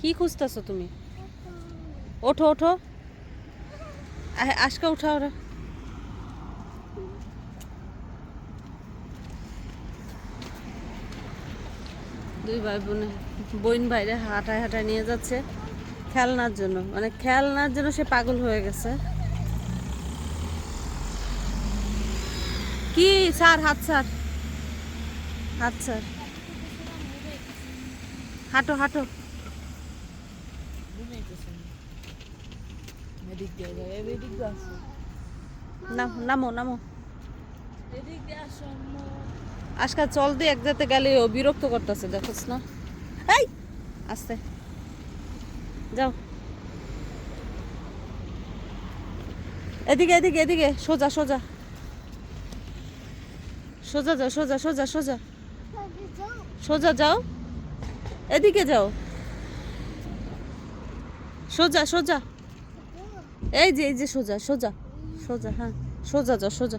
কি খুঁজতেছো তুমি? ওঠো ওঠো। আজকে উঠা ওরা দুই ভাই বোনে, বোন বাইরে হাঁটায় হাঁটায় নিয়ে যাচ্ছে খেলনার জন্য। মানে খেলনার জন্য সে পাগল হয়ে গেছে। কি? স্যার হাত স্যার হাত স্যার হাঁটো হাঁটো। আসো নাম, নামো। এদিক দিয়ে চল দিয়ে এক জাতে গেলে ও বিরক্ত করতেছে, দেখোস না। আস্তে। যাও। এদিকে এদিকে এদিকে, সোজা সোজা। সোজা যাও, সোজা সোজা সোজা। সোজা যাও। এদিকে যাও। সোজা সোজা। এই যে এই যে সোজা সোজা সোজা হ্যাঁ সোজা যা, সোজা।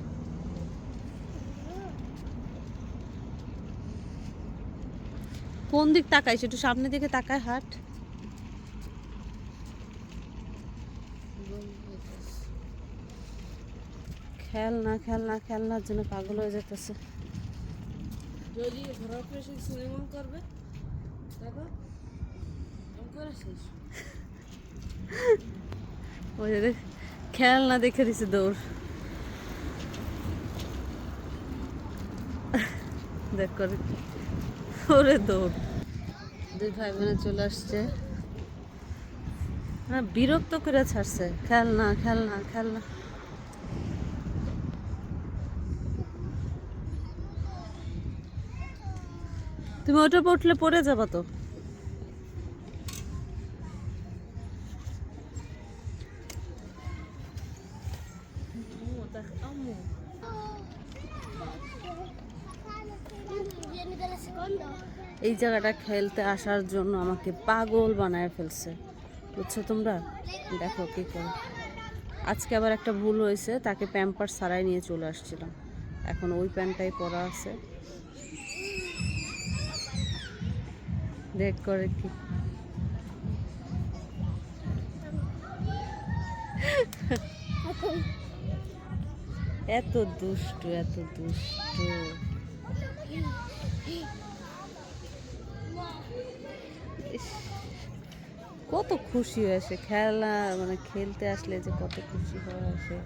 কোন দিক তাকাইছ? একটু সামনের দিকে তাকায়, হাট। খেলনা খেলনা, খেলনার জন্য পাগল হয়ে যেতেছে যদি পেশে সিনেমা করবে দেখো ওই যে দেখ, দিছে দৌড়। দেখ করে। ওরে দৌড়। দুই ভাই বোনে চলে আসছে। না বিরক্ত করে ছাড়ছে। খেলনা খেলনা খেলনা। তুমি ওটার উপর উঠলে পড়ে যাবা তো। দেখ আম্মু এই জায়গাটা খেলতে আসার জন্য আমাকে পাগল বানায় ফেলছে। বুঝছ তোমরা? দেখো কি করে। আজকে আবার একটা ভুল হয়েছে, তাকে প্যাম্পার সারাই নিয়ে চলে আসছিলাম। এখন ওই প্যান্টটাই পরা আছে। দেখ করে কি। এত দুষ্টু, এত দুষ্ট। কত খুশি হয়েছে খেলা মানে খেলতে আসলে যে কত খুশি হয় সে।